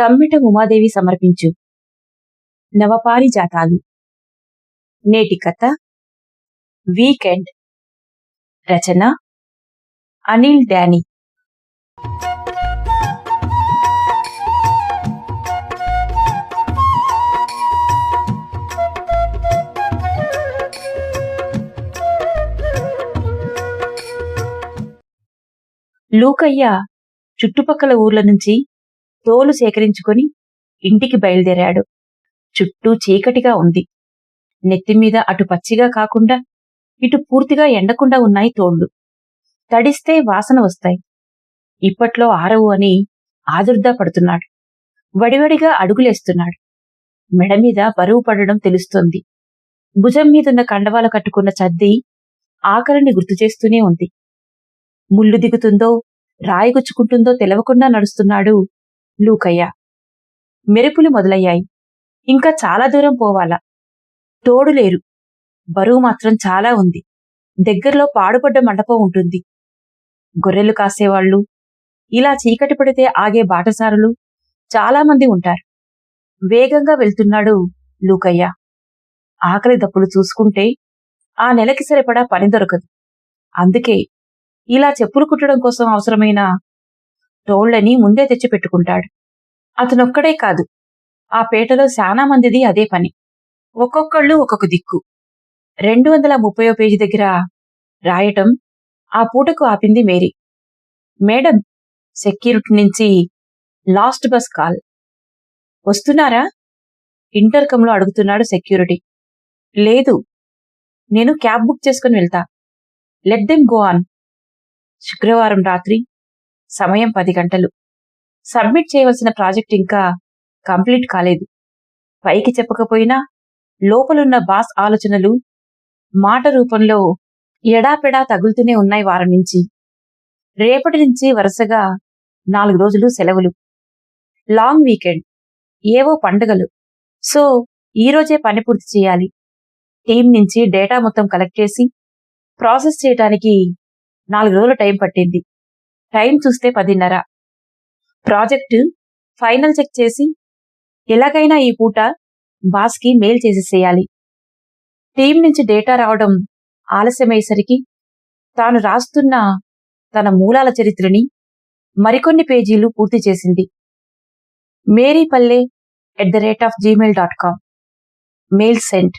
సమ్మిట ఉమాదేవి సమర్పించు. నవపారిజాతాలు. నేటి కథ. వీకెండ్. రచన. అనిల్ డానీ లూకయ్య చుట్టుపక్కల ఊర్ల నుంచి తోలు సేకరించుకొని ఇంటికి బయలుదేరాడు. చుట్టూ చీకటిగా ఉంది. నెత్తిమీద అటు పచ్చిగా కాకుండా ఇటు పూర్తిగా ఎండకుండా ఉన్నాయి తోళ్ళు. తడిస్తే వాసన వస్తాయి. ఇప్పట్లో ఆరవు అని ఆదుర్దా పడుతున్నాడు. వడివడిగా అడుగులేస్తున్నాడు. మెడమీద బరువు పడడం తెలుస్తోంది. భుజం మీదున్న కండవాలు కట్టుకున్న చద్ది ఆకలిని గుర్తు చేస్తూనే ఉంది. ముళ్ళు దిగుతుందో రాయిగుచ్చుకుంటుందో తెలవకుండా నడుస్తున్నాడు లూకయ్య మెరుపులు మొదలయ్యాయి. ఇంకా చాలా దూరం పోవాలా? తోడు లేరు. బరువు మాత్రం చాలా ఉంది. దగ్గరలో పాడుపడ్డ మండపం ఉంటుంది. గొర్రెలు కాసేవాళ్ళు. ఇలా చీకటి పడితే ఆగే బాటసారులు చాలామంది ఉంటారు. వేగంగా వెళ్తున్నాడు లూకయ్య. ఆకలి దప్పులు చూసుకుంటే ఆ నెలకి సరిపడా పని దొరకదు. అందుకే ఇలా చెప్పులు కుట్టడం కోసం అవసరమైన తోళ్ళని ముందే తెచ్చి పెట్టుకుంటాడు అతనొక్కడే కాదు. ఆ పేటలో చాలా మందిది అదే పని. ఒక్కొక్కళ్ళు ఒక్కొక్క దిక్కు. రెండు వందల ముప్పయో పేజీ దగ్గర రాయటం ఆ పూటకు ఆపింది మేరీ. మేడం సెక్యూరిటీ నుంచి లాస్ట్ బస్ కాల్. వస్తున్నారా? ఇంటర్కంలో అడుగుతున్నాడు సెక్యూరిటీ. లేదు. నేను క్యాబ్ బుక్ చేసుకుని వెళ్తా. Let them go on. శుక్రవారం రాత్రి సమయం పది గంటలు. సబ్మిట్ చేయవలసిన ప్రాజెక్ట్ ఇంకా కంప్లీట్ కాలేదు. పైకి చెప్పకపోయినా లోపలున్న బాస్ ఆలోచనలు మాట రూపంలో ఎడాపెడా తగులుతూనే ఉన్నాయి వారం నుంచి. రేపటి నుంచి వరుసగా నాలుగు రోజులు సెలవులు. Long weekend. ఏవో పండుగలు. సో ఈ రోజే పని పూర్తి చేయాలి. టీం నుంచి డేటా మొత్తం కలెక్ట్ చేసి ప్రాసెస్ చేయటానికి నాలుగు రోజులు టైం పట్టింది. టైం చూస్తే పదిన్నర. ప్రాజెక్టు ఫైనల్ చెక్ చేసి ఎలాగైనా ఈ పూట బాస్కి మెయిల్ చేసేసేయాలి. టీం నుంచి డేటా రావడం ఆలస్యమయ్యేసరికి తాను రాస్తున్న తన మూలాల చరిత్రని మరికొన్ని పేజీలు పూర్తి చేసింది. Mary Palle at the rate of Gmail dot com. Mail sent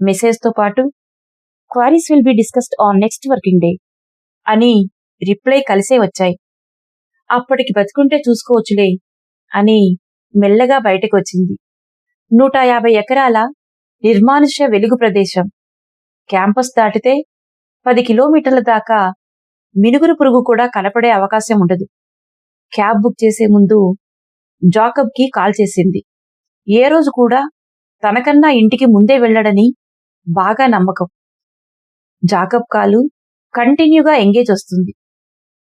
మెసేజ్తో పాటు queries will be discussed on next working day అని రిప్లై కలిసే వచ్చాయి. అప్పటికి బతుకుంటే చూసుకోవచ్చులే అని మెల్లగా బయటకు వచ్చింది నూట యాభై ఎకరాల నిర్మానుష్య వెలుగు ప్రదేశం. క్యాంపస్ దాటితే పది కిలోమీటర్ల దాకా మినుగురు పురుగు కూడా కనపడే అవకాశం ఉండదు. క్యాబ్ బుక్ చేసే ముందు జాకబ్కి కాల్ చేసింది. ఏ రోజు కూడా తనకన్నా ఇంటికి ముందే వెళ్ళడని బాగా నమ్మకం. జాకబ్ కాలు కంటిన్యూగా ఎంగేజ్ వస్తుంది.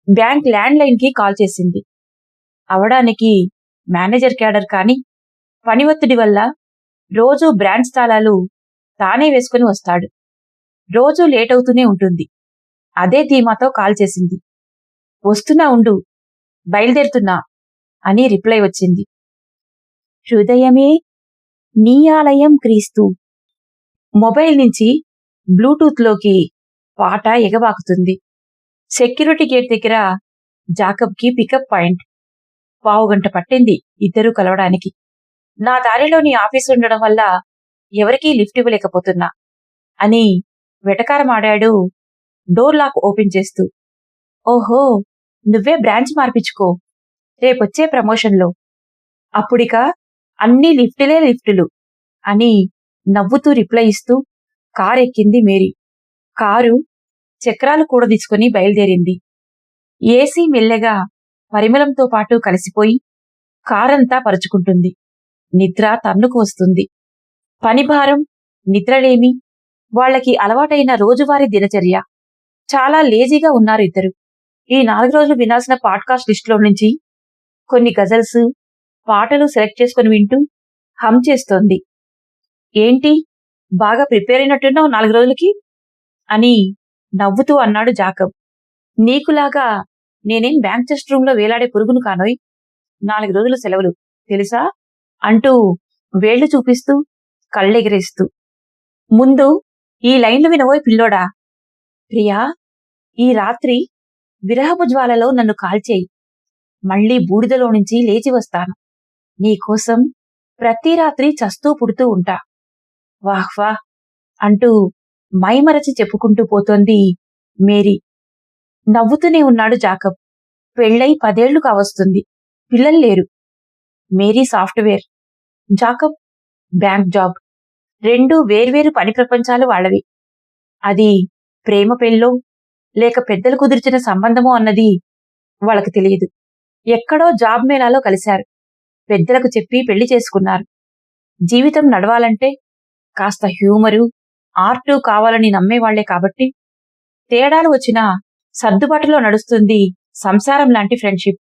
బ్యాంక్ ల్యాండ్ లైన్కి కాల్ చేసింది. అవడానికి మేనేజర్ క్యాడర్ కానీ పని ఒత్తిడి వల్ల రోజూ బ్రాంచ్ తాళాలు తానే వేసుకుని వస్తాడు. రోజూ లేట్ అవుతూనే ఉంటుంది. అదే ధీమాతో కాల్ చేసింది. వస్తున్నా ఉండు బయలుదేరుతున్నా అని రిప్లై వచ్చింది. హృదయమే నీ ఆలయం క్రీస్తు. మొబైల్ నుంచి బ్లూటూత్లోకి పాట ఎగబాకుతుంది. సెక్యూరిటీ గేట్ దగ్గర జాకబ్కి పికప్ పాయింట్. పావుగంట పట్టింది ఇద్దరూ కలవడానికి. నా దారిలో నీ ఆఫీసు ఉండడం వల్ల ఎవరికీ లిఫ్ట్ ఇవ్వలేకపోతున్నా అని వెటకారమాడాడు డోర్ లాక్ ఓపెన్ చేస్తూ. ఓహో నువ్వే బ్రాంచ్ మార్పించుకో. రేపొచ్చే ప్రమోషన్లో. అప్పుడిక అన్ని లిఫ్టులే లిఫ్టులు అని నవ్వుతూ రిప్లై ఇస్తూ కారు ఎక్కింది మేరీ. కారు చక్రాలు కూడదీసుకుని బయలుదేరింది. ఏసీ మెల్లగా పరిమళంతో పాటు కలిసిపోయి కారంతా పరుచుకుంటుంది. నిద్ర తన్నుకు వస్తుంది. పనిభారం నిద్రలేమి వాళ్ళకి అలవాటైన రోజువారీ దినచర్య. చాలా లేజీగా ఉన్నారు ఇద్దరు. ఈ నాలుగు రోజులు వినాల్సిన పాడ్కాస్ట్ లిస్టులో నుంచి కొన్ని గజల్స్ పాటలు సెలెక్ట్ చేసుకుని వింటూ హమ్ చేస్తోంది. ఏంటి? బాగా ప్రిపేర్ అయినట్టున్నావు నాలుగు రోజులకి? అని నవ్వుతూ అన్నాడు జాకబ్. నీకులాగా నేనేం బ్యాంక్ చెస్ట్ రూమ్లో వేలాడే పురుగును కానోయ్? నాలుగు రోజుల సెలవులు. తెలుసా? అంటూ వేళ్ళు చూపిస్తూ కళ్ళెగిరేస్తూ. ముందు ఈ లైన్లు వినవోయ్ పిల్లోడా? ప్రియా ఈ రాత్రి విరహపు జ్వాలలో నన్ను కాల్చేయి. మళ్ళీ బూడిదలో నుంచి లేచి వస్తాను. నీకోసం ప్రతి రాత్రి చస్తూ పుడుతూ ఉంటా. వాహ్ వాహ్ అంటూ మైమరచి చెప్పుకుంటూ పోతోంది మేరీ. నవ్వుతూనే ఉన్నాడు జాకబ్. పెళ్ళై పదేళ్ళు కావస్తుంది పిల్లలు లేరు. Mary software. Jacob bank job. రెండు వేర్వేరు పని ప్రపంచాలు వాళ్ళవి. అది ప్రేమ పెళ్ళో లేక పెద్దలు కుదిర్చిన సంబంధమో అన్నది వాళ్ళకి తెలియదు. ఎక్కడో జాబ్ మేళాలో కలిశారు. పెద్దలకు చెప్పి పెళ్ళి చేసుకున్నారు. జీవితం నడవాలంటే కాస్త హ్యూమరు ఆర్టు కావాలని నమ్మేవాళ్ళే కాబట్టి తేడాలు వచ్చినా సర్దుబాటులో నడుస్తుంది సంసారం లాంటి ఫ్రెండ్షిప్.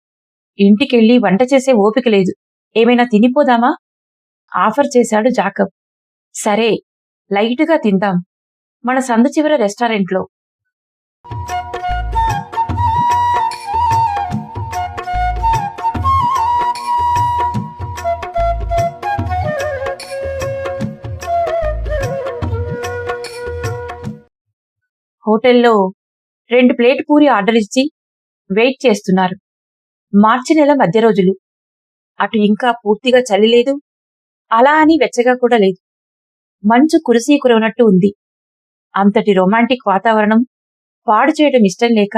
ఇంటికెళ్ళి వంట చేసే ఓపిక లేదు. ఏమైనా తినిపోదామా? ఆఫర్ చేశాడు జాకబ్. సరే లైటుగా తిందాం. మన సందు చివర రెస్టారెంట్లో. హోటల్లో రెండు ప్లేట్ పూరి ఆర్డర్ ఇచ్చి వెయిట్ చేస్తున్నారు. మార్చి నెల మధ్య రోజులు. అటు ఇంకా పూర్తిగా చలి లేదు. అలా అని వెచ్చగా కూడా లేదు. మంచు కురిసి కురవనట్టు ఉంది. అంతటి రొమాంటిక్ వాతావరణం పాడు చేయడం ఇష్టం లేక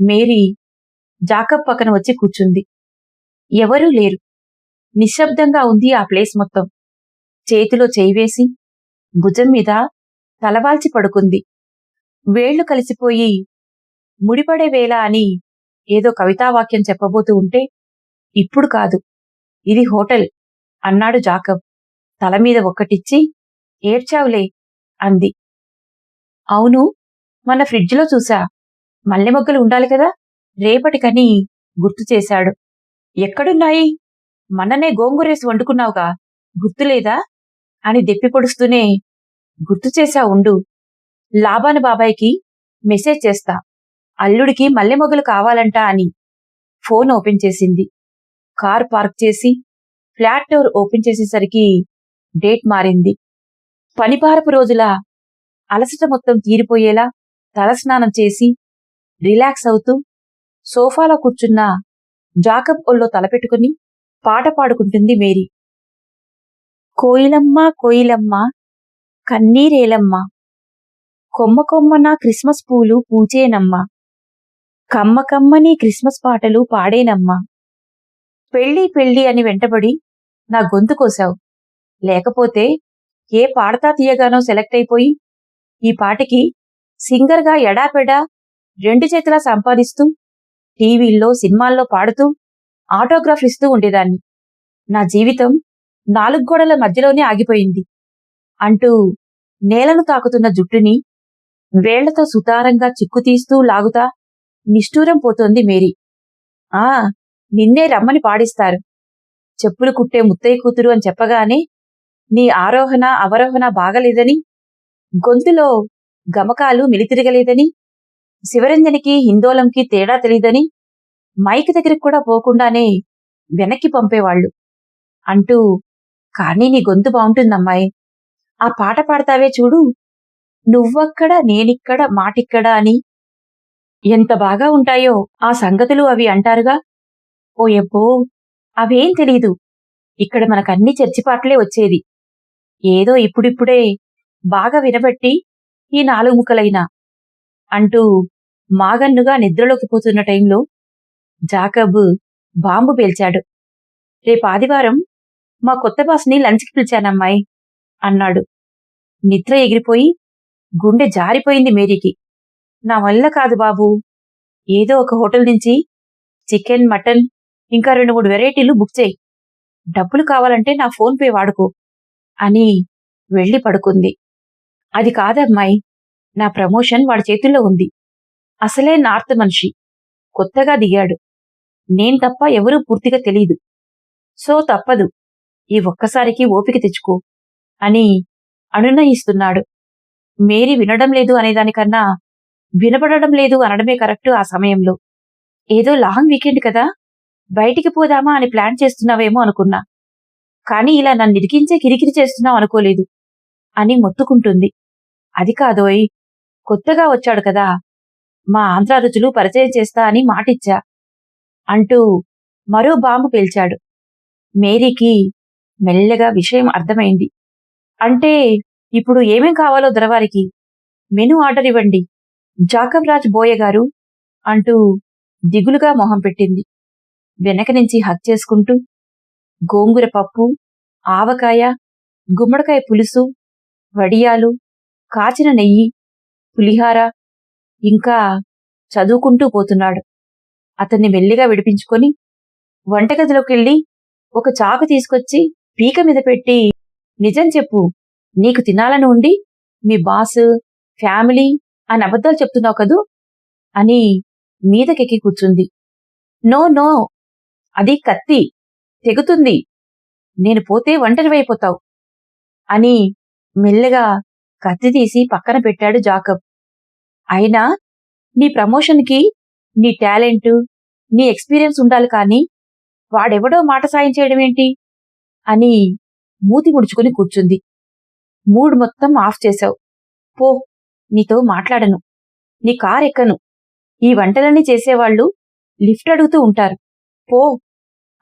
మేరీ జాకబ్ పక్కన వచ్చి కూర్చుంది. ఎవరూ లేరు. నిశ్శబ్దంగా ఉంది ఆ ప్లేస్ మొత్తం. చేతిలో చేయివేసి భుజం మీద తలవాల్చి పడుకుంది. వేళ్ళు కలిసిపోయి ముడిపడే వేళ అని ఏదో కవితావాక్యం చెప్పబోతూ ఉంటే ఇప్పుడు కాదు. ఇది హోటల్ అన్నాడు జాకబ్. తల మీద ఒక్కటిచ్చి ఏడ్చావులే అంది. అవును మన ఫ్రిడ్జ్లో చూసా మల్లె మొగ్గలు ఉండాలి కదా? రేపటికని గుర్తు చేశాడు. ఎక్కడున్నాయి? మననే గోంగూరేసి వండుకున్నావుగా. గుర్తులేదా? అని దెప్పి పొడుస్తూనే గుర్తు చేశా ఉండు. లాభాను బాబాయ్కి మెసేజ్ చేస్తా. అల్లుడికి మల్లె మొగ్గలు కావాలంట అని ఫోన్ ఓపెన్ చేసింది. కార్ పార్క్ చేసి ఫ్లాట్ డోర్ ఓపెన్ చేసేసరికి డేట్ మారింది. పనిపారపు రోజుల అలసట మొత్తం తీరిపోయేలా తలస్నానం చేసి రిలాక్స్ అవుతూ సోఫాలో కూర్చున్న జాకబ్ ఒళ్ళో తలపెట్టుకుని పాట పాడుకుంటుంది మేరీ. కోయిలమ్మ కోయిలమ్మ కన్నీరేలమ్మ. కొమ్మ కొమ్మన క్రిస్మస్ పూలు పూచేనమ్మ. కమ్మ కమ్మని క్రిస్మస్ పాటలు పాడేనమ్మా. పెళ్ళి పెళ్ళి అని వెంటబడి నా గొంతు కోసావు. లేకపోతే ఏ పాడతా తీయగానో సెలెక్ట్ అయిపోయి ఈ పాటకి సింగర్గా ఎడాపెడా రెండు చేతులా సంపాదిస్తూ టీవీల్లో సినిమాల్లో పాడుతూ ఆటోగ్రాఫ్ ఇస్తూ ఉండేదాన్ని. నా జీవితం నాలుగు గోడల మధ్యలోనే ఆగిపోయింది. అంటూ నేలను తాకుతున్న జుట్టుని వేళ్ళతో సుతారంగా చిక్కుతీస్తూ లాగుతా. నిష్ఠూరం పోతోంది మేరీ. ఆ నిన్నే రమ్మని పాడిస్తారు. చెప్పులు కుట్టే ముత్తయ్య కూతురు అని చెప్పగానే నీ ఆరోహణ అవరోహణ బాగలేదని గొంతులో గమకాలు మిలితిరగలేదని శివరంజనికి హిందోళంకి తేడా తెలీదని మైక్ దగ్గరికి కూడా పోకుండానే వెనక్కి పంపేవాళ్ళు అంటూ కానీ నీ గొంతు బాగుంటుందమ్మాయి. ఆ పాట పాడతావే చూడు. నువ్వక్కడ నేనిక్కడ మాటిక్కడ అని ఎంత బాగా ఉంటాయో ఆ సంగతులు అవి అంటారుగా? ఓ ఎబ్బో అవేం తెలీదు. ఇక్కడ మనకన్ని చర్చిపాట్లే వచ్చేది. ఏదో ఇప్పుడిప్పుడే బాగా వినబట్టి ఈ నాలుగుముకలైన అంటూ మాగన్నుగా నిద్రలోకి పోతున్న టైంలో జాకబ్ బాంబు పేల్చాడు. రేపు ఆదివారం మా కొత్త బాస్ని లంచ్కి పిలిచానమ్మాయి అన్నాడు. నిద్ర ఎగిరిపోయి గుండె జారిపోయింది మేరీకి. నా వల్ల కాదు బాబు. ఏదో ఒక హోటల్ నుంచి చికెన్ మటన్ ఇంకా రెండు మూడు వెరైటీలు బుక్ చేయి. డబ్బులు కావాలంటే నా ఫోన్ పే వాడుకో. అని వెళ్ళి పడుకుంది. అది కాదమ్మాయి నా ప్రమోషన్ వాడి చేతుల్లో ఉంది. అసలే నార్త్ మనిషి. కొత్తగా దిగాడు. నేను తప్ప ఎవరూ పూర్తిగా తెలీదు. సో తప్పదు. ఈ ఒక్కసారికి ఓపిక తెచ్చుకో. అని అనునయిస్తున్నాడు. మేరీ వినడం లేదు అనేదానికన్నా వినపడడం లేదు అనడమే కరెక్ట్ ఆ సమయంలో. ఏదో లాంగ్ వీకెండ్ కదా బయటికి పోదామా అని ప్లాన్ చేస్తున్నావేమో అనుకున్నా. కానీ ఇలా నన్ను ఇరికించే కిరికిరి చేస్తున్నావు అనుకోలేదు. అని మొత్తుకుంటుంది. అది కాదోయ్ కొత్తగా వచ్చాడు కదా మా ఆంధ్ర రుచులు పరిచయం చేస్తా అని మాటిచ్చా. అంటూ మరో బాంబు పేల్చాడు. మేరీకి మెల్లగా విషయం అర్థమైంది. అంటే ఇప్పుడు ఏమేం కావాలో దొరవారికి. మెను ఆర్డర్ ఇవ్వండి. జాకబ్ రాజ్ బోయ గారు అంటూ దిగులుగా మొహం పెట్టింది. వెనక నుంచి హక్ చేసుకుంటూ గోంగూర పప్పు ఆవకాయ గుమ్మడికాయ పులుసు వడియాలు కాచిన నెయ్యి పులిహార ఇంకా చదువుకుంటూ పోతున్నాడు. అతన్ని మెల్లిగా విడిపించుకొని వంటగదిలోకెళ్ళి ఒక చాకు తీసుకొచ్చి పీక మీద పెట్టి నిజం చెప్పు నీకు తినాలని ఉండి మీ బాస్ ఫ్యామిలీ అని అబద్ధాలు చెప్తున్నావు కదూ? అని మీదకెక్కి కూర్చుంది. నో నో అది కత్తి తెగుతుంది. నేను పోతే ఒంటరివైపోతావు అని మెల్లగా కత్తి తీసి పక్కన పెట్టాడు జాకబ్. అయినా నీ ప్రమోషన్కి నీ టాలెంట్ నీ ఎక్స్పీరియన్స్ ఉండాలి కానీ వాడెవడో మాట సాయం చేయడం ఏంటి అని మూతి ముడుచుకుని కూర్చుంది. మూడ్ మొత్తం ఆఫ్ చేశావు. పో నీతో మాట్లాడను. నీ కార్ ఎక్కను. ఈ వంటలన్నీ చేసేవాళ్ళు లిఫ్ట్ అడుగుతూ ఉంటారు. పో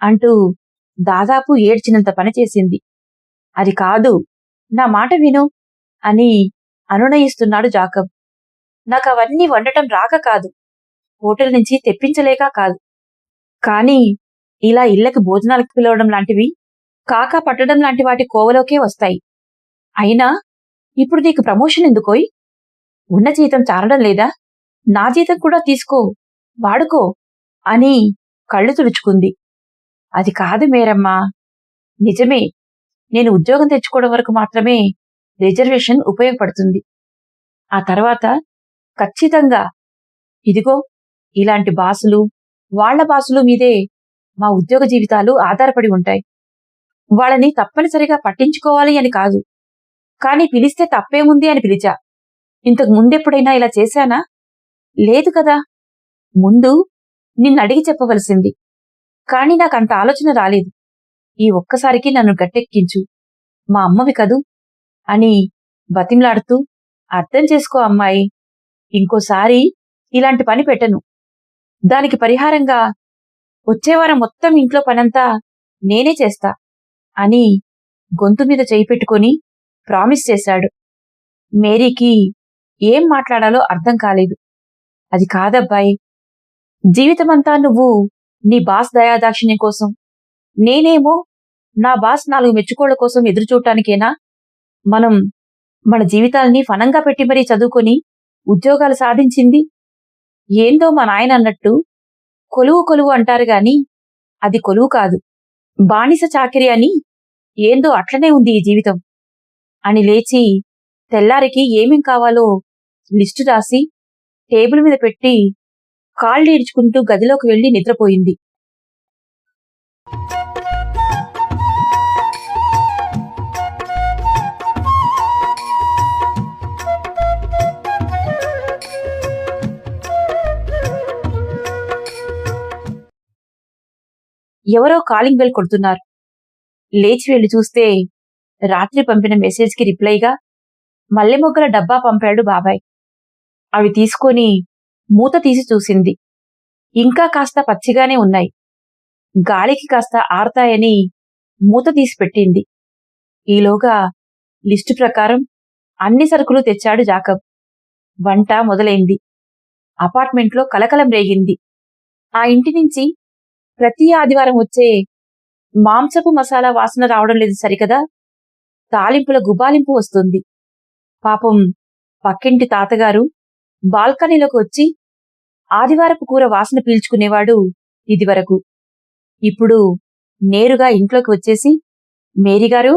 అంటూ దాదాపు ఏడ్చినంత పని చేసింది. అది కాదు నా మాట విను అని అనునయిస్తున్నాడు జాకబ్. నాకు అవన్నీ వండటం రాక కాదు. హోటల్ నుంచి తెప్పించలేక కాదు. కానీ ఇలా ఇళ్ళకి భోజనాలకు పిలవడం లాంటివి కాకా పట్టడం లాంటి వాటి కోవలోకే వస్తాయి. అయినా ఇప్పుడు నీకు ప్రమోషన్ ఎందుకోయ్? ఉన్న జీతం చారడం లేదా? నా జీతం కూడా తీసుకో వాడుకో అని కళ్ళు తుడుచుకుంది. అది కాదు మేరమ్మా. నిజమే నేను ఉద్యోగం తెచ్చుకోవడం వరకు మాత్రమే రిజర్వేషన్ ఉపయోగపడుతుంది. ఆ తర్వాత ఖచ్చితంగా ఇదిగో ఇలాంటి బాసులు వాళ్ళ బాసులు మీదే మా ఉద్యోగ జీవితాలు ఆధారపడి ఉంటాయి. వాళ్ళని తప్పనిసరిగా పట్టించుకోవాలి అని కాదు. కాని పిలిస్తే తప్పేముంది అని పిలిచా. ఇంతకు ముందెప్పుడైనా ఇలా చేశానా? లేదు కదా. ముందు నిన్ను అడిగి చెప్పవలసింది. కాని నాకంత ఆలోచన రాలేదు. ఈ ఒక్కసారికి నన్ను గట్టెక్కించు. మా అమ్మవి కదూ? అని బతిమ్లాడుతూ అర్థం చేసుకో అమ్మాయి. ఇంకోసారి ఇలాంటి పని పెట్టను. దానికి పరిహారంగా వచ్చేవారం మొత్తం ఇంట్లో పనంతా నేనే చేస్తా అని గొంతు మీద చేయి పెట్టుకొని ప్రామిస్ చేశాడు. మేరీకి ఏం మాట్లాడాలో అర్థం కాలేదు. అది కాదబ్బాయి. జీవితమంతా నువ్వు నీ బాస్ దయాదాక్షిణ్యం కోసం నేనేమో నా బాస్ నాలుగు మెచ్చుకోళ్ళ కోసం ఎదురుచూడటానికేనా? మనం మన జీవితాల్ని ఫనంగా పెట్టి మరీ చదువుకొని ఉద్యోగాలు సాధించింది? ఏందో మా నాయన అన్నట్టు కొలువు కొలువు అంటారు గాని అది కొలువు కాదు. బానిస చాకిరి అని ఏందో అట్లనే ఉంది ఈ జీవితం. అని లేచి తెల్లారికి ఏమేం కావాలో లిస్టు రాసి టేబుల్ మీద పెట్టి కాళ్ళు ఈడ్చుకుంటూ గదిలోకి వెళ్ళి నిద్రపోయింది. ఎవరో కాలింగ్ బెల్ కొడుతున్నారు. లేచి వెళ్ళి చూస్తే రాత్రి పంపిన మెసేజ్కి రిప్లైగా మల్లెమొగ్గల డబ్బా పంపాడు బాబాయ్. అవి తీసుకొని మూత తీసి చూసింది. ఇంకా కాస్త పచ్చిగానే ఉన్నాయి. గాలికి కాస్త ఆర్తాయని మూత తీసి పెట్టింది. ఈలోగా లిస్టు ప్రకారం అన్ని సరుకులు తెచ్చాడు జాకబ్. వంట మొదలైంది. అపార్ట్మెంట్లో కలకలం రేగింది. ఆ ఇంటి నుంచి ప్రతి ఆదివారం వచ్చే మాంసపు మసాలా వాసన రావడం లేదు సరికదా? తాలింపుల గుబాలింపు వస్తుంది. పాపం పక్కింటి తాతగారు బాల్కనీలోకి వచ్చి ఆదివారపు కూర వాసన పీల్చుకునేవాడు ఇదివరకు. ఇప్పుడు నేరుగా ఇంట్లోకి వచ్చేసి మేరీగారు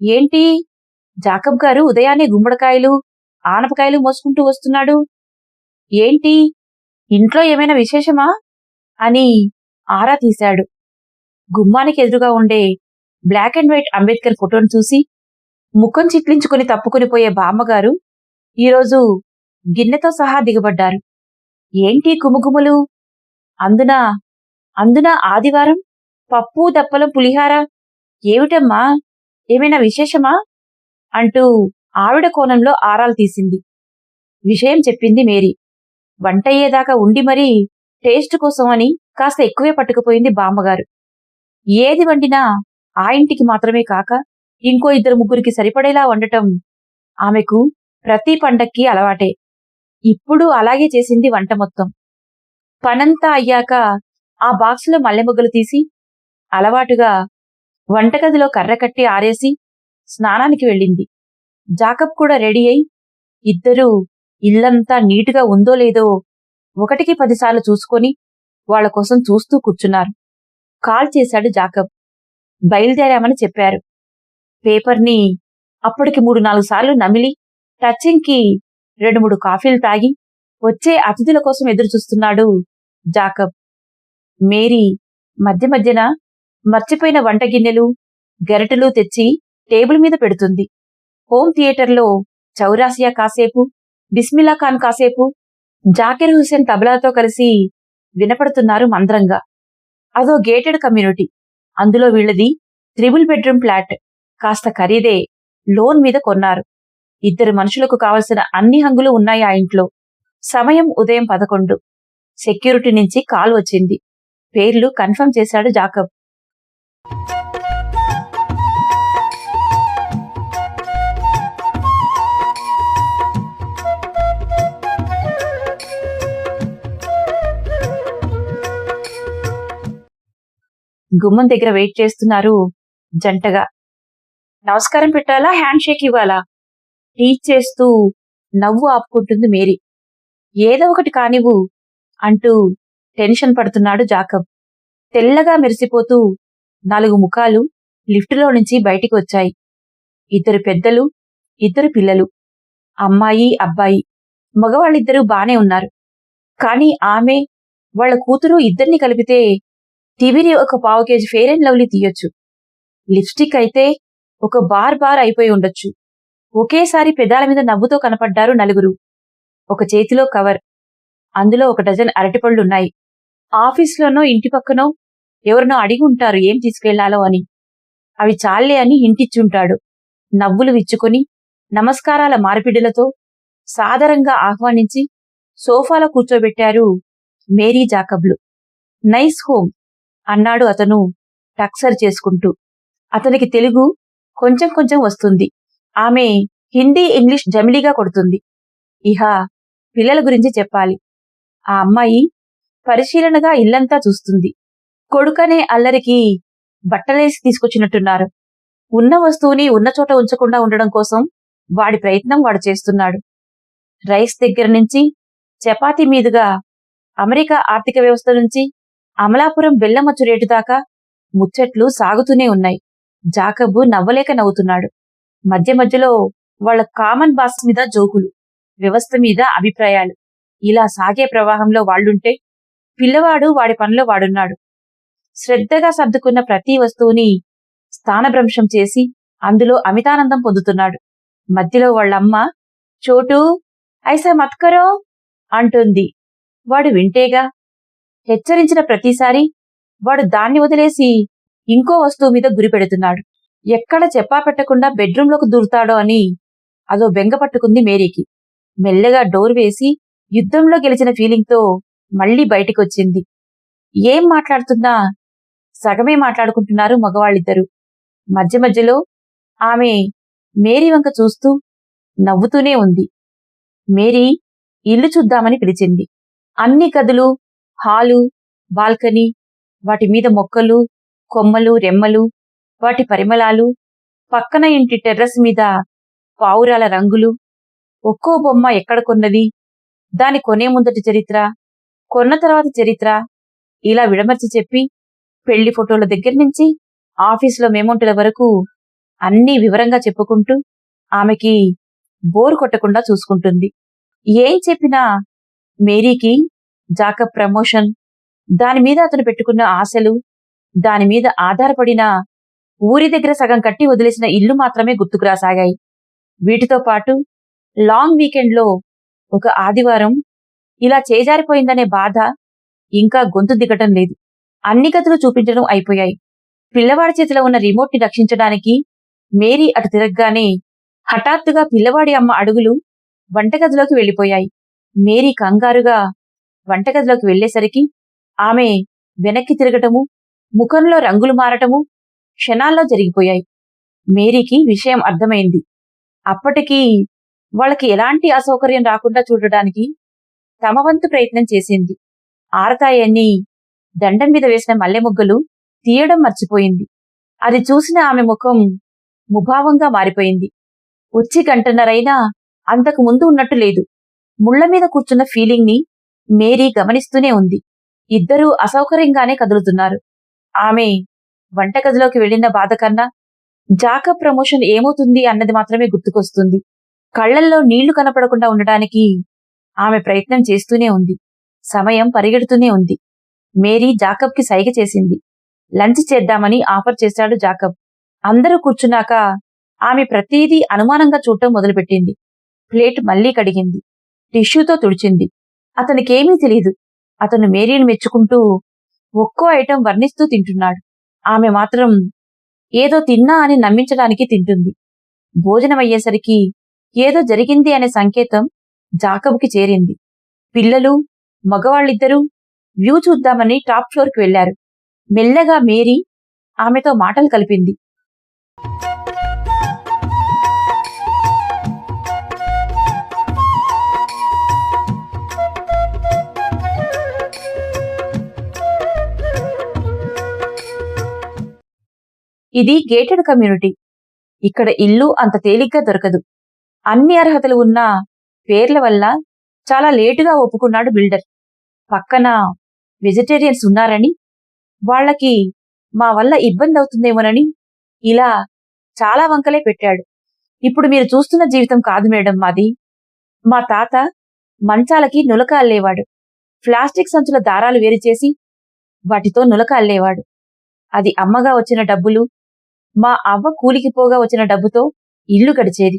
ఏంటి? జాకబ్ గారు ఉదయాన్నే గుమ్మడికాయలు ఆనపకాయలు మోసుకుంటూ వస్తున్నాడు. ఏంటి? ఇంట్లో ఏమైనా విశేషమా? అని ఆరా తీశాడు. గుమ్మానికి ఎదురుగా ఉండే బ్లాక్ అండ్ వైట్ అంబేద్కర్ ఫోటోను చూసి ముఖం చిట్లించుకుని తప్పుకుని పోయే బామ్మగారు ఈరోజు గిన్నెతో సహా దిగబడ్డారు. ఏంటి కుముకుములు? అందున అందున ఆదివారం? పప్పు దప్పలం పులిహార? ఏమిటమ్మా? ఏమైనా విశేషమా? అంటూ ఆవిడ కోణంలో ఆరాలు తీసింది. విషయం చెప్పింది మేరీ. వంటయ్యేదాకా ఉండి మరీ టేస్ట్ కోసం అని కాస్త ఎక్కువే పట్టుకుపోయింది బామ్మగారు. ఏది వండినా ఆ ఇంటికి మాత్రమే కాక ఇంకో ఇద్దరు ముగ్గురికి సరిపడేలా వండటం ఆమెకు ప్రతి పండక్కి అలవాటే. ఇప్పుడు అలాగే చేసింది వంట మొత్తం. పనంతా అయ్యాక ఆ బాక్సులో మల్లెమొగ్గలు తీసి అలవాటుగా వంటగదిలో కర్ర కట్టి ఆరేసి స్నానానికి వెళ్ళింది. జాకబ్ కూడా రెడీ అయి ఇద్దరూ ఇల్లంతా నీటుగా ఉందో లేదో ఒకటికి పదిసార్లు చూసుకొని వాళ్ళ కోసం చూస్తూ కూర్చున్నారు. కాల్ చేశాడు జాకబ్. బయలుదేరామని చెప్పారు. పేపర్ని అప్పటికి మూడు నాలుగు సార్లు నమిలి టచింగ్కి రెండు మూడు కాఫీలు తాగి వచ్చే అతిథుల కోసం ఎదురుచూస్తున్నాడు జాకబ్. మేరీ మధ్య మధ్యన మర్చిపోయిన వంట గిన్నెలు గరిటెలు తెచ్చి టేబుల్ మీద పెడుతుంది. హోమ్ థియేటర్లో చౌరాసియా కాసేపు బిస్మిల్లా ఖాన్ కాసేపు జాకిర్ హుసేన్ తబలాతో కలిసి వినపడుతున్నారు మంద్రంగా. అదో గేటెడ్ కమ్యూనిటీ. అందులో వీళ్ళది త్రిబుల్ బెడ్రూమ్ ఫ్లాట్. కాస్త ఖరీదే లోన్ మీద కొన్నారు. ఇద్దరు మనుషులకు కావలసిన అన్ని హంగులు ఉన్నాయి ఆ ఇంట్లో. సమయం ఉదయం పదకొండు. సెక్యూరిటీ నుంచి కాల్ వచ్చింది. పేర్లు కన్ఫర్మ్ చేశాడు జాకబ్. గుమ్మం దగ్గర వెయిట్ చేస్తున్నారు జంటగా. నమస్కారం పెట్టాలా? హ్యాండ్ షేక్ ఇవ్వాలా? టీచ్ చేస్తూ నవ్వు ఆపుకుంటుంది మేరీ. ఏదో ఒకటి కానివ్వు అంటూ టెన్షన్ పడుతున్నాడు జాకబ్. తెల్లగా మెరిసిపోతూ నాలుగు ముఖాలు లిఫ్టులో నుంచి బయటికి వచ్చాయి. ఇద్దరు పెద్దలు ఇద్దరు పిల్లలు అమ్మాయి అబ్బాయి మగవాళ్ళిద్దరూ బానే ఉన్నారు. కాని ఆమె వాళ్ళ కూతురు ఇద్దరిని కలిపితే తివిరి ఒక పావు కేజీ ఫెయిర్ అండ్ లవ్లీ తీయొచ్చు. లిప్స్టిక్ అయితే ఒక బార్ బార్ అయిపోయి ఉండొచ్చు. ఒకేసారి పెదాల మీద నవ్వుతో కనపడ్డారు నలుగురు. ఒక చేతిలో కవర్ అందులో ఒక డజన్ అరటిపళ్ళున్నాయి. ఆఫీస్లోనో ఇంటి పక్కనో ఎవరినో అడిగి ఉంటారు ఏం తీసుకెళ్ళాలో అని. అవి చాలే అని ఇంటిచ్చుంటాడు నవ్వులు విచ్చుకొని నమస్కారాల మార్పిడులతో సాదరంగా ఆహ్వానించి సోఫాలో కూర్చోబెట్టారు మేరీ జాకబ్లు. నైస్ హోమ్ అన్నాడు అతను టక్సర్ చేసుకుంటూ. అతనికి తెలుగు కొంచెం కొంచెం వస్తుంది. ఆమె హిందీ ఇంగ్లీష్ జమిలీగా కొడుతుంది. ఇహ పిల్లల గురించి చెప్పాలి. ఆ అమ్మాయి పరిశీలనగా ఇల్లంతా చూస్తుంది. కొడుకనే అల్లరికి బట్టలేసి తీసుకొచ్చినట్టున్నారు. ఉన్న వస్తువుని ఉన్న చోట ఉంచకుండా ఉండడం కోసం వాడి ప్రయత్నం వాడు చేస్తున్నాడు. రైస్ దగ్గర నుంచి చపాతి మీదుగా అమెరికా ఆర్థిక వ్యవస్థ నుంచి అమలాపురం బెల్లమచ్చు రేటు దాకా ముచ్చట్లు సాగుతూనే ఉన్నాయి. జాకబు నవ్వలేక నవ్వుతున్నాడు. మధ్య మధ్యలో వాళ్ళ కామన్ బాస్ మీద జోకులు వ్యవస్థ మీద అభిప్రాయాలు. ఇలా సాగే ప్రవాహంలో వాళ్ళుంటే పిల్లవాడు వాడి పనిలో వాడున్నాడు. శ్రద్ధగా సర్దుకున్న ప్రతి వస్తువుని స్థానభ్రంశం చేసి అందులో అమితానందం పొందుతున్నాడు. మధ్యలో వాళ్ళమ్మ చోటు ఐసా మత్కరో అంటుంది. వాడు వింటేగా హెచ్చరించిన ప్రతిసారి వాడు దాన్ని వదిలేసి ఇంకో వస్తువు మీద గురి పెడుతున్నాడు. ఎక్కడ చెప్పా పెట్టకుండా బెడ్రూంలోకి దూరుతాడో అని అదో బెంగ పట్టుకుంది మేరీకి. మెల్లగా డోర్ వేసి యుద్ధంలో గెలిచిన ఫీలింగ్తో మళ్ళీ బయటికొచ్చింది. ఏం మాట్లాడుతున్నా? సగమే మాట్లాడుకుంటున్నారు మగవాళ్ళిద్దరూ. మధ్య మధ్యలో ఆమె మేరీ వంక చూస్తూ నవ్వుతూనే ఉంది. మేరీ ఇల్లు చూద్దామని పిలిచింది. అన్ని గదులు హాలు బాల్కనీ వాటి మీద మొక్కలు కొమ్మలు రెమ్మలు వాటి పరిమళాలు పక్కన ఇంటి టెర్రస్ మీద పావురాల రంగులు. ఒక్కో బొమ్మ ఎక్కడ కొన్నది? దాని కొనే ముందటి చరిత్ర కొన్న తర్వాత చరిత్ర. ఇలా విడమర్చి చెప్పి పెళ్ళి ఫోటోల దగ్గర నుంచి ఆఫీసులో మెమోంటుల వరకు అన్నీ వివరంగా చెప్పుకుంటూ ఆమెకి బోరు కొట్టకుండా చూసుకుంటుంది. ఏం చెప్పినా మేరీకి జాకబ్ ప్రమోషన్ దాని మీద అతను పెట్టుకున్న ఆశలు దాని మీద ఆధారపడిన ఊరి దగ్గర సగం కట్టి వదిలేసిన ఇల్లు మాత్రమే గుర్తుకు రాసాగాయి. వీటితో పాటు లాంగ్ వీకెండ్లో ఒక ఆదివారం ఇలా చేజారిపోయిందనే బాధ ఇంకా గొంతు దిగటం లేదు. అన్ని గదులు చూపించడం అయిపోయాయి. పిల్లవాడి చేతిలో ఉన్న రిమోట్ని రక్షించడానికి మేరీ అటు తిరగగానే హఠాత్తుగా పిల్లవాడి అమ్మ అడుగులు వంటగదిలోకి వెళ్ళిపోయాయి మేరీ కంగారుగా వంటగదిలోకి వెళ్ళేసరికి ఆమె వెనక్కి తిరగటము ముఖంలో రంగులు మారటము క్షణాల్లో జరిగిపోయాయి. మేరీకి విషయం అర్థమైంది. అప్పటికి వాళ్ళకి ఎలాంటి అసౌకర్యం రాకుండా చూడడానికి తమ వంతు ప్రయత్నం చేసింది. ఆరతాయన్ని దండం మీద వేసిన మల్లె మొగ్గలు తీయడం మర్చిపోయింది. అది చూసిన ఆమె ముఖం ముభావంగా మారిపోయింది. వచ్చి గంటన్నరైనా అంతకు ముందు ఉన్నట్టు లేదు. ముళ్ళ మీద కూర్చున్న ఫీలింగ్ని మేరీ గమనిస్తూనే ఉంది. ఇద్దరూ అసౌకర్యంగానే కదులుతున్నారు. ఆమె వంటగదిలోకి వెళ్ళిన బాధ కన్నా జాకబ్ ప్రమోషన్ ఏమవుతుంది అన్నది మాత్రమే గుర్తుకొస్తుంది. కళ్ళల్లో నీళ్ళు కనపడకుండా ఉండడానికి ఆమె ప్రయత్నం చేస్తూనే ఉంది. సమయం పరిగెడుతూనే ఉంది. మేరీ జాకబ్కి సైగ చేసింది. లంచ్ చేద్దామని ఆఫర్ చేశాడు జాకబ్. అందరూ కూర్చున్నాక ఆమె ప్రతిదీ అనుమానంగా చూడటం మొదలుపెట్టింది. ప్లేట్ మళ్ళీ కడిగింది. టిష్యూతో తుడిచింది. అతనికేమీ తెలియదు అతను మేరీని మెచ్చుకుంటూ ఒక్కో ఐటెం వర్ణిస్తూ తింటున్నాడు. ఆమె మాత్రం ఏదో తిన్నా అని నమ్మించడానికి తింటుంది. భోజనమయ్యేసరికి ఏదో జరిగింది అనే సంకేతం జాకబ్కి చేరింది. పిల్లలు మగవాళ్ళిద్దరూ వ్యూ చూద్దామని టాప్ ఫ్లోర్కి వెళ్ళారు మెల్లగా మేరీ ఆమెతో మాటలు కలిపింది. ఇది గేటెడ్ కమ్యూనిటీ. ఇక్కడ ఇల్లు అంత తేలిగ్గా దొరకదు. అన్ని అర్హతలు ఉన్న పేర్ల వల్ల చాలా లేటుగా ఒప్పుకున్నాడు బిల్డర్. పక్కన వెజిటేరియన్స్ ఉన్నారని వాళ్ళకి మా వల్ల ఇబ్బంది అవుతుందేమోనని ఇలా చాలా వంకలే పెట్టాడు. ఇప్పుడు మీరు చూస్తున్న జీవితం కాదు మేడం మాది మా తాత మంచాలకి నులక అల్లేవాడు. ప్లాస్టిక్ సంచుల దారాలు వేరు చేసి వాటితో నులక అల్లేవాడు. అది అమ్మగా వచ్చిన డబ్బులు మా అవ్వ కూలికి పోగా వచ్చిన డబ్బుతో ఇల్లు గడిచేది.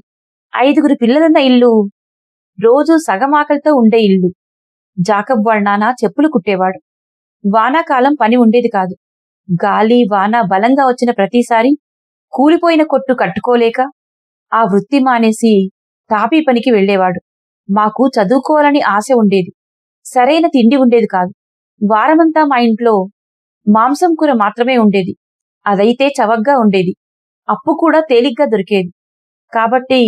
ఐదుగురు పిల్లలున్న ఇల్లు. రోజు సగమాకలితో ఉండే ఇల్లు. జాకబ్ వాళ్ళ నాన్న చెప్పులు కుట్టేవాడు. వానాకాలం పని ఉండేది కాదు. గాలి వాన బలంగా వచ్చిన ప్రతిసారి కూలిపోయిన కొట్టు కట్టుకోలేక ఆ వృత్తి మానేసి తాపీ పనికి వెళ్ళేవాడు మాకు చదువుకోవాలని ఆశ ఉండేది. సరైన తిండి ఉండేది కాదు. వారమంతా మా ఇంట్లో మాంసం కూర మాత్రమే ఉండేది. అదైతే చవగ్గా ఉండేది. అప్పు కూడా తేలిగ్గా దొరికేది. కాబట్టి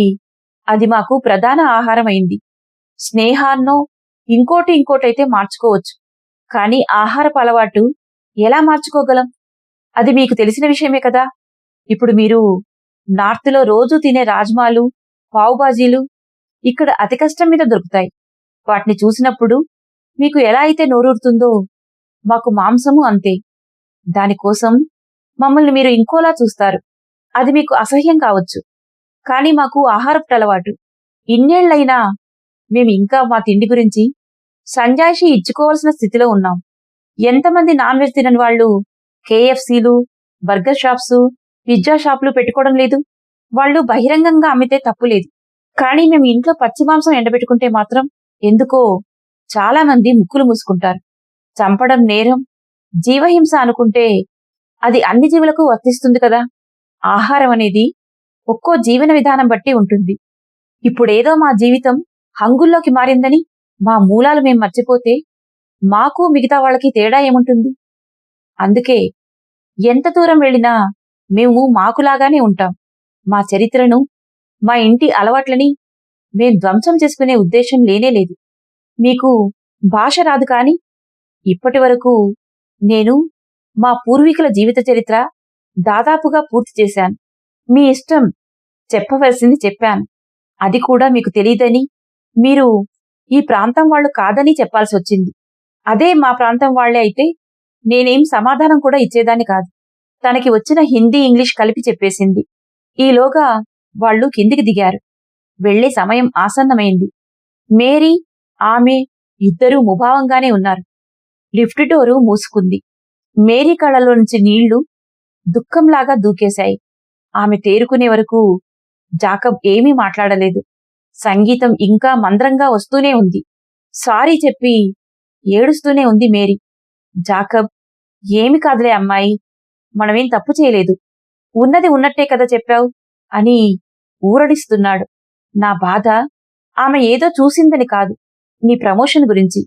అది మాకు ప్రధాన ఆహారం అయింది స్నేహాన్నో ఇంకోటి ఇంకోటైతే మార్చుకోవచ్చు. కానీ ఆహారపు అలవాటు ఎలా మార్చుకోగలం? అది మీకు తెలిసిన విషయమే కదా. ఇప్పుడు మీరు నార్త్లో రోజు తినే రాజ్మాలు పావుబాజీలు ఇక్కడ అతి కష్టం మీద దొరుకుతాయి. వాటిని చూసినప్పుడు మీకు ఎలా అయితే నోరూరుతుందో మాకు మాంసము అంతే. దానికోసం మమ్మల్ని మీరు ఇంకోలా చూస్తారు. అది మీకు అసహ్యం కావచ్చు. కానీ మాకు ఆహారపు అలవాటు. ఇన్నేళ్ళైనా మేము ఇంకా మా తిండి గురించి సంజాయిషి ఇచ్చుకోవాల్సిన స్థితిలో ఉన్నాం. ఎంతమంది నాన్ వెజ్ తినని వాళ్ళు కేఎఫ్సీలు బర్గర్ షాప్స్ పిజ్జా షాపులు పెట్టుకోవడం లేదు. వాళ్ళు బహిరంగంగా అమ్మితే తప్పులేదు కానీ మేము ఇంట్లో పచ్చి మాంసం ఎండబెట్టుకుంటే మాత్రం ఎందుకో చాలా మంది ముక్కులు మూసుకుంటారు. చంపడం నేరం జీవహింస అనుకుంటే అది అన్ని జీవులకు వర్తిస్తుంది కదా. ఆహారం అనేది ఒక్కో జీవన విధానం బట్టి ఉంటుంది. ఇప్పుడేదో మా జీవితం హంగుల్లోకి మారిందని మా మూలాలు మేం మర్చిపోతే మాకు మిగతా వాళ్ళకి తేడా ఏముంటుంది? అందుకే ఎంత దూరం వెళ్ళినా మేము మాకులాగానే ఉంటాం. మా చరిత్రను మా ఇంటి అలవాట్లని మేం ధ్వంసం చేసుకునే ఉద్దేశం లేనే లేదు. మీకు భాష రాదు కాని ఇప్పటి వరకు నేను మా పూర్వీకుల జీవిత చరిత్ర దాదాపుగా పూర్తి చేశాను. మీ ఇష్టం చెప్పవలసింది చెప్పాను. అది కూడా మీకు తెలియదని మీరు ఈ ప్రాంతం వాళ్ళు కాదని చెప్పాల్సి వచ్చింది. అదే మా ప్రాంతం వాళ్ళే అయితే నేనేం సమాధానం కూడా ఇచ్చేదాన్ని కాదు. తనకి వచ్చిన హిందీ ఇంగ్లీష్ కలిపి చెప్పేసింది. ఈలోగా వాళ్ళు కిందికి దిగారు. వెళ్ళే సమయం ఆసన్నమైంది. మేరీ ఆమె ఇద్దరూ ముభావంగానే ఉన్నారు. Lift door మూసుకుంది. మేరీ కళ్ళలో నుంచి నీళ్ళు దుఃఖంలాగా దూకేశాయి. ఆమె తేరుకునే వరకు జాకబ్ ఏమీ మాట్లాడలేదు. సంగీతం ఇంకా మంద్రంగా వస్తూనే ఉంది. సారీ చెప్పి ఏడుస్తూనే ఉంది మేరీ. జాకబ్ ఏమి కాదులే అమ్మాయి మనమేం తప్పు చేయలేదు. ఉన్నది ఉన్నట్టే కదా చెప్పావు అని ఊరడిస్తున్నాడు. నా బాధ ఆమె ఏదో చూసిందని కాదు. నీ ప్రమోషన్ గురించి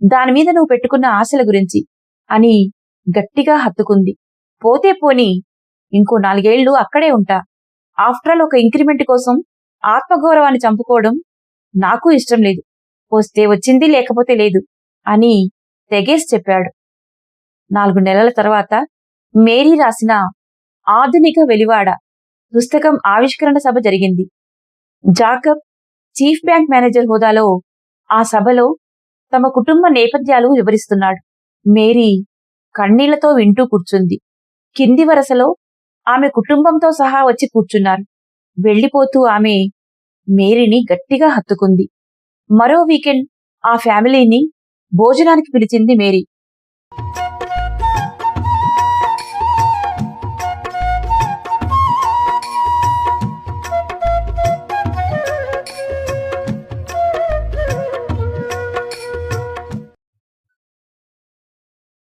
దాని మీద నువ్వు పెట్టుకున్న ఆశల గురించి అని గట్టిగా హత్తుకుంది. పోతే పోని ఇంకో నాలుగేళ్ళు అక్కడే ఉంటా. ఆఫ్టర్ ఒక ఇంక్రిమెంట్ కోసం ఆత్మగౌరవాన్ని చంపుకోవడం నాకు ఇష్టం లేదు. వస్తే వచ్చింది లేకపోతే లేదు అని తెగేసి చెప్పాడు. నాలుగు నెలల తర్వాత మేరీ రాసిన ఆధునిక వెలివాడ పుస్తకం ఆవిష్కరణ సభ జరిగింది. జాకబ్ చీఫ్ బ్యాంక్ మేనేజర్ హోదాలో ఆ సభలో తమ కుటుంబ నేపథ్యాలు వివరిస్తున్నాడు. మేరీ కన్నీళ్ళతో వింటూ కూర్చుంది. కింది వరసలో ఆమె కుటుంబంతో సహా వచ్చి కూర్చున్నారు. వెళ్ళిపోతూ ఆమె మేరీని గట్టిగా హత్తుకుంది. మరో వీకెండ్ ఆ ఫ్యామిలీని భోజనానికి పిలిచింది మేరీ.